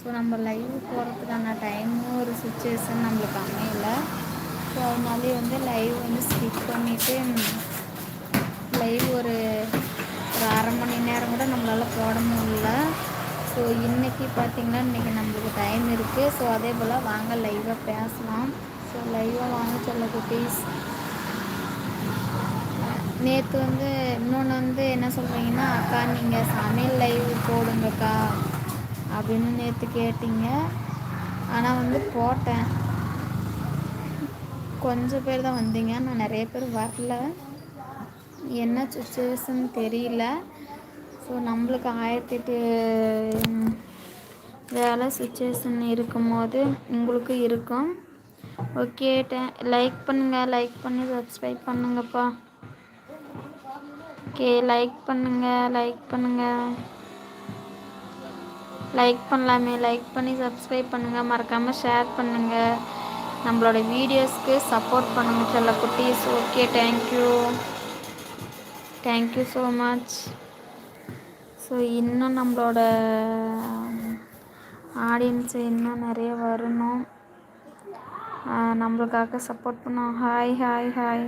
So நம்ம live போகிறதுக்கான டைமும் ஒரு சுச்சுவேஷன் நம்மளுக்கு அமையல. ஸோ அதனாலே வந்து லைவ் வந்து ஸ்கிப் பண்ணிவிட்டு லைவ் ஒரு ஒரு அரை மணி நேரம் கூட நம்மளால் போட முடியல. ஸோ இன்றைக்கி பார்த்திங்கன்னா இன்றைக்கி நம்மளுக்கு டைம் இருக்குது ஸோ அதே போல் வாங்க லைவாக பேசலாம். ஸோ லைவாக வாங்க சொல்ல குட்டீஸ் நேற்று வந்து இன்னொன்று வந்து என்ன சொல்கிறீங்கன்னா அக்கா நீங்கள் சமையல் லைவ் போடுங்கக்கா. அப்படின்னு நேற்று கேட்டீங்க. ஆனால் வந்து போட்டேன். கொஞ்சம் பேர் தான் வந்தீங்க. நான் நிறைய பேர் வரல. என்ன சுச்சுவேஷன் தெரியல. ஸோ நம்மளுக்கு ஆயிரத்தி எட்டு வேலை சுச்சுவேஷன் இருக்கும்போது உங்களுக்கு இருக்கும். ஓகே லைக் பண்ணுங்கள் லைக் பண்ணி சப்ஸ்கிரைப் பண்ணுங்கப்பா. ஓகே லைக் பண்ணுங்கள் லைக் பண்ணுங்கள் லைக் பண்ணலாமே. லைக் பண்ணி சப்ஸ்கிரைப் பண்ணுங்கள் மறக்காமல் ஷேர் பண்ணுங்கள் நம்மளோட வீடியோஸ்க்கு சப்போர்ட் பண்ணுங்கள் சொல்ல குட்டீஸ். Okay thank you thank you so much so இன்னும் நம்மளோட um, ஆடியன்ஸ் இன்னும் நிறைய வரணும். நம்மளுக்காக சப்போர்ட் பண்ணோம் ஹாய் ஹாய் ஹாய்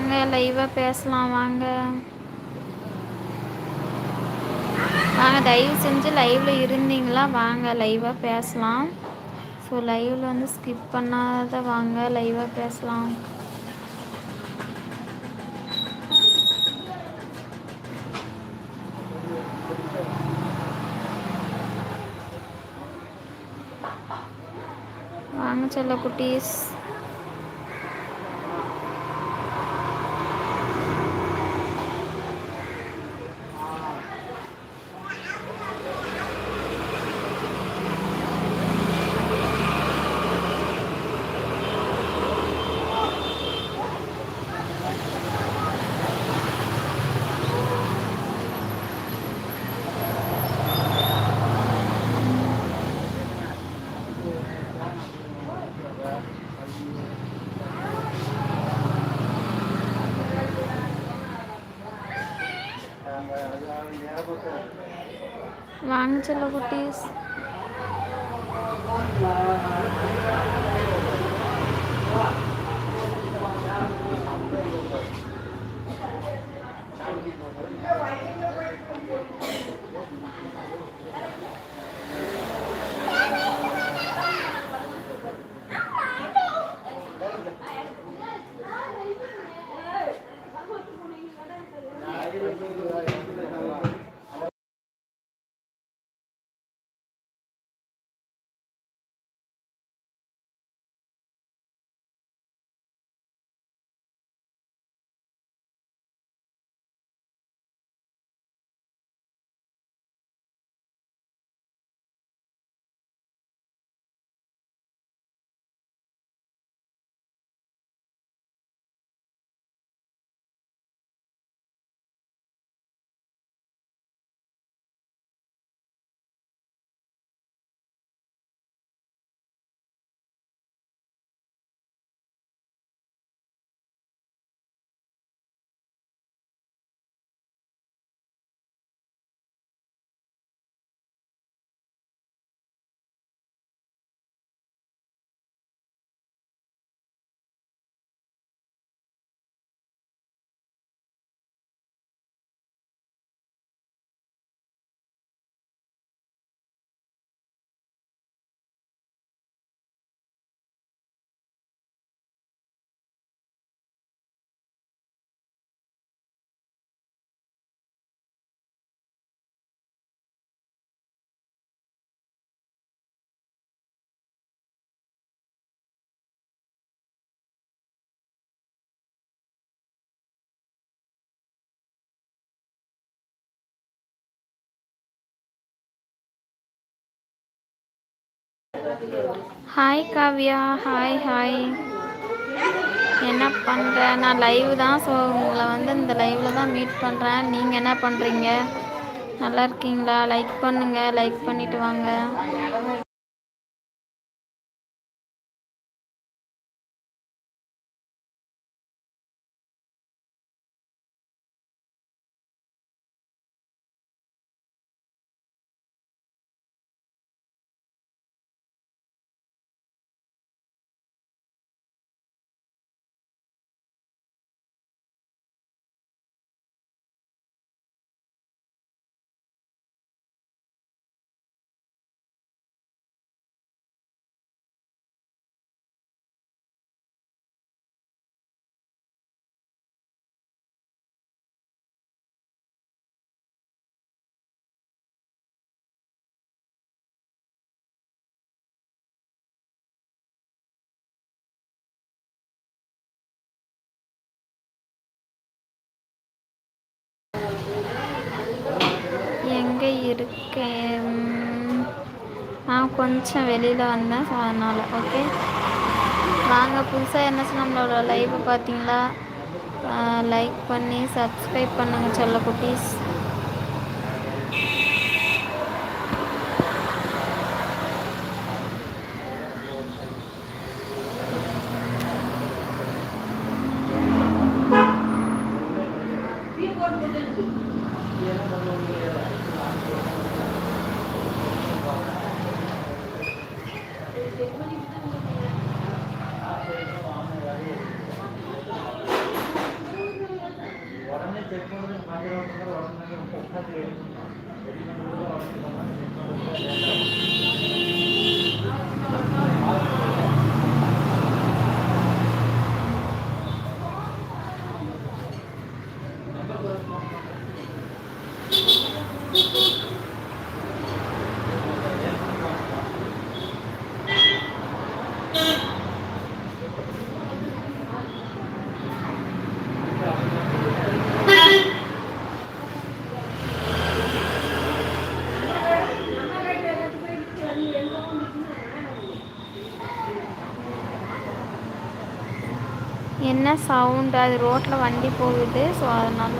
வாங்க லைவாக பேசலாம் வாங்க. வாங்க தயவு செஞ்சு லைவில் இருந்தீங்களா? வாங்க லைவாக பேசலாம். ஸோ லைவில் வந்து ஸ்கிப் பண்ணாத வாங்க லைவாக பேசலாம். வாங்க சொல்ல குட்டீஸ் வாங்க செல்ல ஹாய் காவ்யா ஹாய் ஹாய் என்ன பண்ணுற நான் லைவ் தான் ஸோ உங்களை வந்து இந்த லைவில் தான் மீட் பண்ணுறேன் நீங்கள் என்ன பண்ணுறீங்க நல்லா இருக்கீங்களா? லைக் பண்ணுங்கள் லைக் பண்ணிவிட்டு வாங்க. இருக்கேன். நான் கொஞ்சம் வெளியில் வந்தேன் ஸோ அதனால் ஓகே வாங்க புதுசாக என்ன நம்மளோட லைவை பார்த்தீங்களா? லைக் பண்ணி சப்ஸ்கிரைப் பண்ணுங்கள் சொல்ல குட்டீஸ். 他这个。என்ன சவுண்டு அது ரோட்டில் வண்டி போகுது ஸோ அதனால்.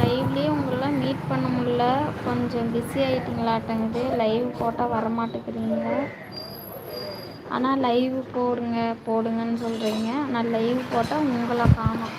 லைவ்லேயே உங்களெலாம் மீட் பண்ண முடில கொஞ்சம் பிஸி ஆகிட்டிங்களாட்டங்குது லைவ் போட்டால் வரமாட்டேங்கிறீங்க. ஆனால் லைவ் போடுங்க போடுங்கன்னு சொல்கிறீங்க ஆனால் லைவ் போட்டால் உங்களை காணும்.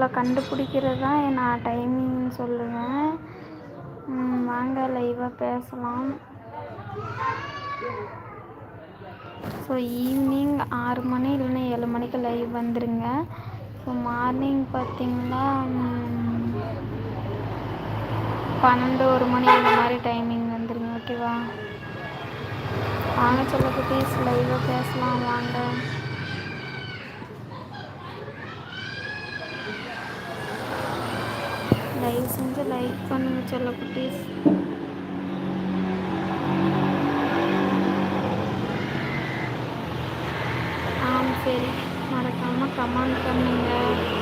உங்களை கண்டுபிடிக்கிறது தான் நான் டைமிங் சொல்லுவேன் வாங்க லைவாக பேசலாம். ஸோ ஈவினிங் ஆறு மணி இல்லைன்னா ஏழு மணிக்கு லைவ் வந்துடுங்க ஸோ மார்னிங் பார்த்திங்கன்னா பன்னெண்டு ஒரு மணி அந்த மாதிரி டைமிங் வந்துடுங்க ஓகேவா வாங்க சொல்ல குட்டீஸ் லைவாக பேசலாம் வாங்க. தயவு செஞ்சு லைக் பண்ணுங்கள் சொல்ல குட்டீஸ் ஆம் சரி மறக்காமல் கமெண்ட் பண்ணுங்கள்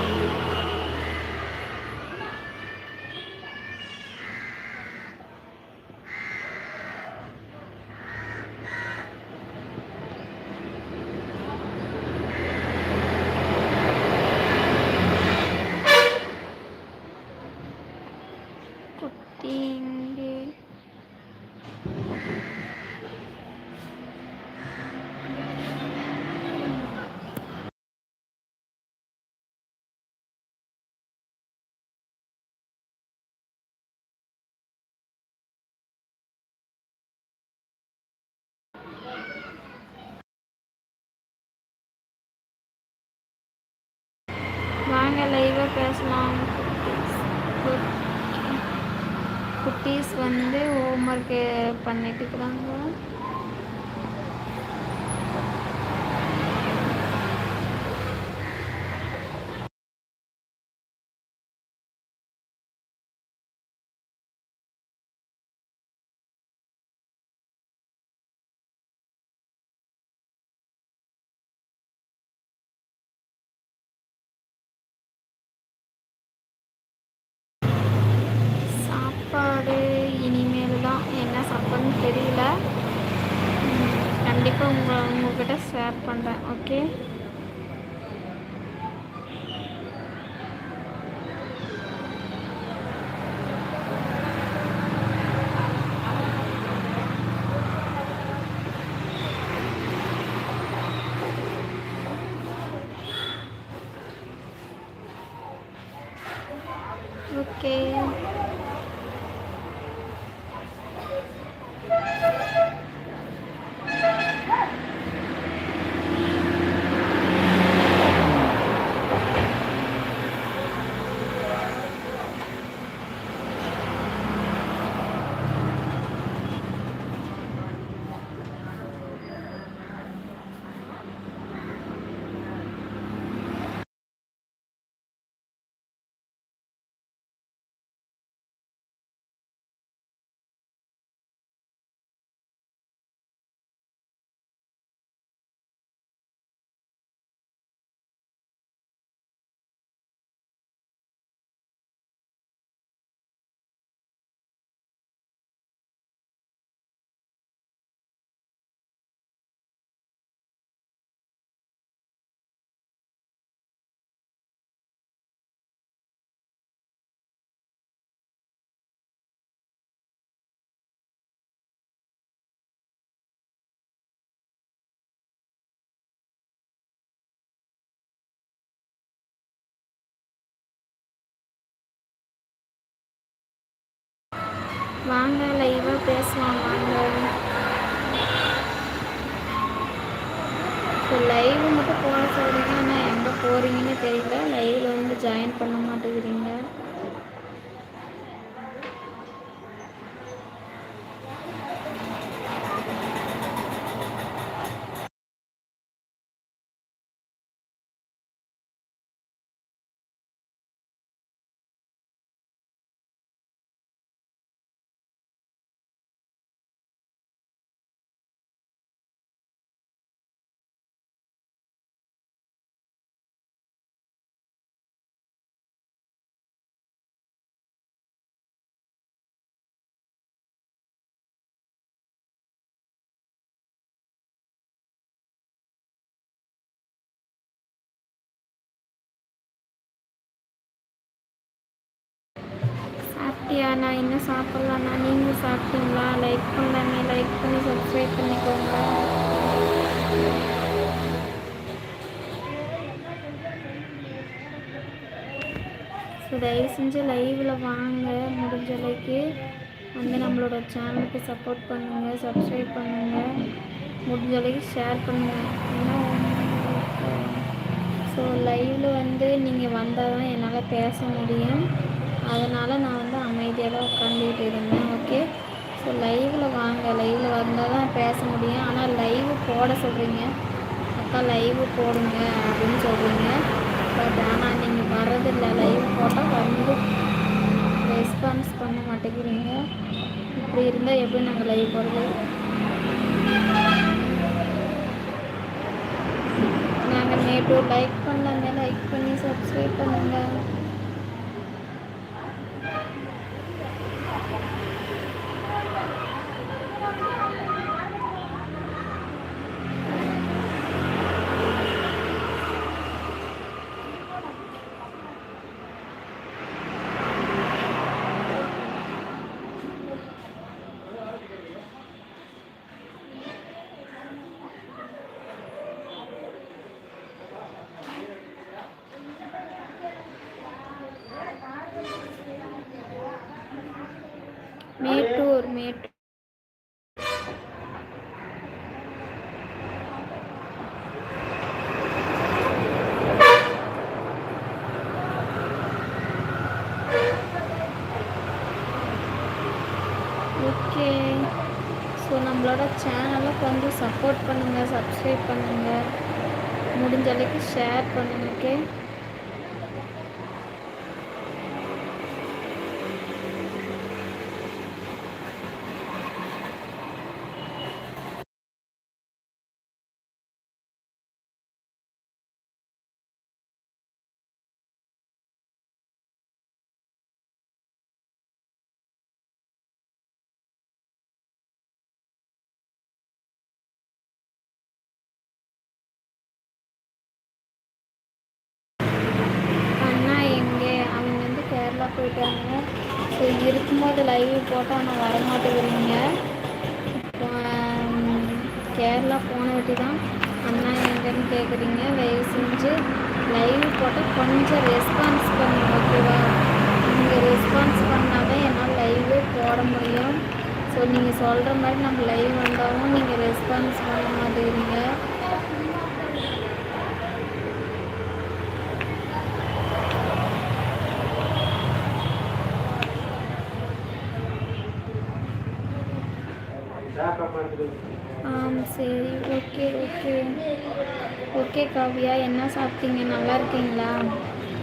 வாங்க லைவாக பேசலாம். குட்டீஸ் வந்து ஹோம்ஒர்க்கு பண்ணிட்டு இருக்கிறாங்க வாங்க லைவாக பேசலாம் வாங்க. ஸோ லைவ் மட்டும் போட சொல்கிறீங்க ஆனால் எங்கே போகிறீங்கன்னு தெரியல. லைவில் சாப்பிட்டியா நான் இன்னும் சாப்பிட்லாண்ணா நீங்கள் சாப்பிட்டீங்களா? லைக் பண்ணலாமே லைக் பண்ணி சப்ஸ்கிரைப் பண்ணிக்கோங்க. ஸோ தயவு செஞ்சு லைவில் வாங்க. முடிஞ்ச அளவுக்கு வந்து நம்மளோட சேனலுக்கு சப்போர்ட் பண்ணுங்கள் சப்ஸ்கிரைப் பண்ணுங்கள் முடிஞ்ச அளவுக்கு ஷேர் பண்ணுங்கள் ஏன்னா ஸோ லைவில் வந்து நீங்கள் வந்தால் தான் என்னால் பேச முடியும். அதனால் நான் வந்து அமைதியாக தான் உட்காந்துட்டு இருந்தேன் ஓகே ஸோ லைவில் வாங்க லைவில் வந்தால் தான் பேச முடியும். ஆனால் லைவ் போட சொல்கிறீங்க அக்கா லைவ் போடுங்க அப்படின்னு சொல்கிறீங்க பட் ஆனால் நீங்கள் வர்றதில்லை லைவ் போட்டால் வந்து ரெஸ்பான்ஸ் பண்ண மாட்டேங்கிறீங்க. இப்படி இருந்தால் எப்படி நாங்கள் லைவ் போடுறது நாங்கள் நேற்று லைக் பண்ணலாங்க லைக் பண்ணி சப்ஸ்கிரைப் பண்ணுங்கள் மேட்டூர் மேட்டூர் ஓகே ஸோ நம்மளோட சேனலை கொஞ்சம் சப்போர்ட் பண்ணுங்கள் சப்ஸ்கிரைப் பண்ணுங்கள் முடிஞ்ச அளவுக்கு ஷேர் பண்ணுங்கள் ஓகே அண்ணா எங்கே அவங்க வந்து கேரளா போயிட்டாங்க. ஸோ இருக்கும்போது லைவ் போட்டால் ஆனால் வரமாட்டேங்கிறீங்க இப்போ, கேரளா போன வாட்டி தான் அண்ணா எங்கன்னு கேட்குறீங்க தயவு செஞ்சு லைவ் போட்டால் கொஞ்சம் ரெஸ்பான்ஸ் பண்ணுங்க ஓகேவா நீங்கள் ரெஸ்பான்ஸ் பண்ணால் தான் என்னால் லைவே போட முடியும். ஸோ நீங்கள் சொல்கிற மாதிரி நம்ம லைவ் வந்தாலும் நீங்கள் ரெஸ்பான்ஸ் பண்ண மாட்டேங்கிறீங்க ஆம் சரி ஓகே ஓகே. ஓகே காவியா. என்ன சாப்பிட்டீங்க? நல்லா இருக்கீங்களா?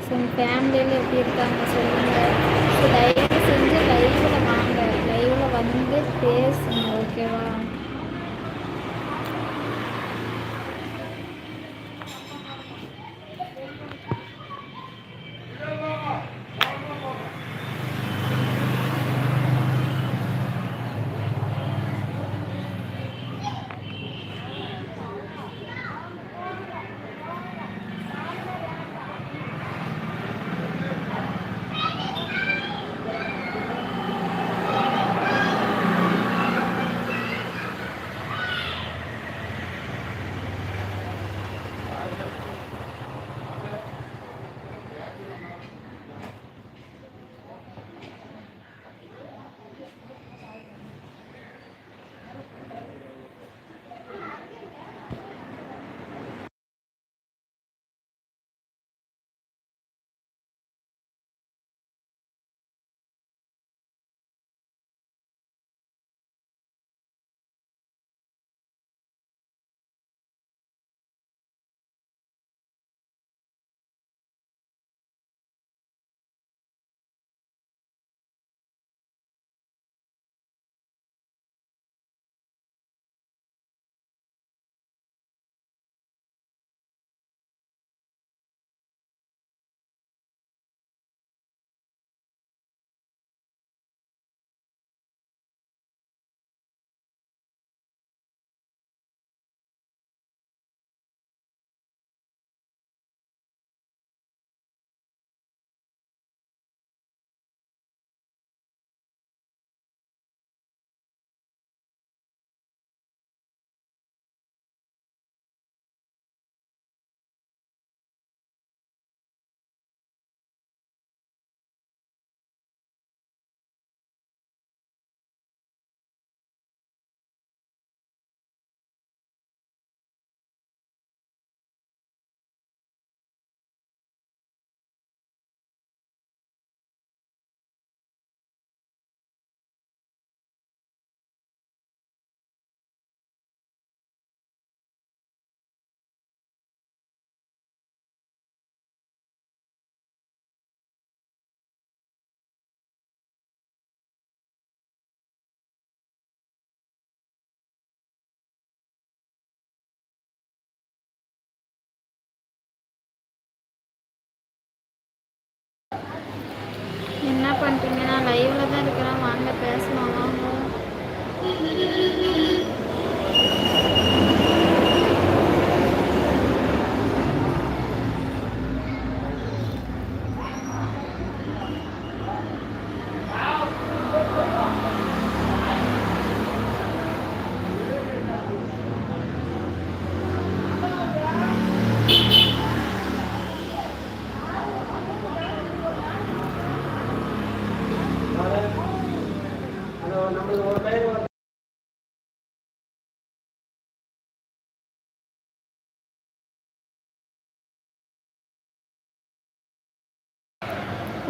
ஸோ உங்கள் ஃபேமிலியில் எப்படி இருக்காங்க? சொல்லுங்கள் ஸோ தயவு செஞ்சு லைவில் வாங்க. லைவில் வந்து பேசுங்க ஓகேவா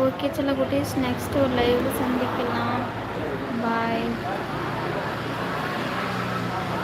ஓகே சில குட்டீஸ் நெக்ஸ்ட்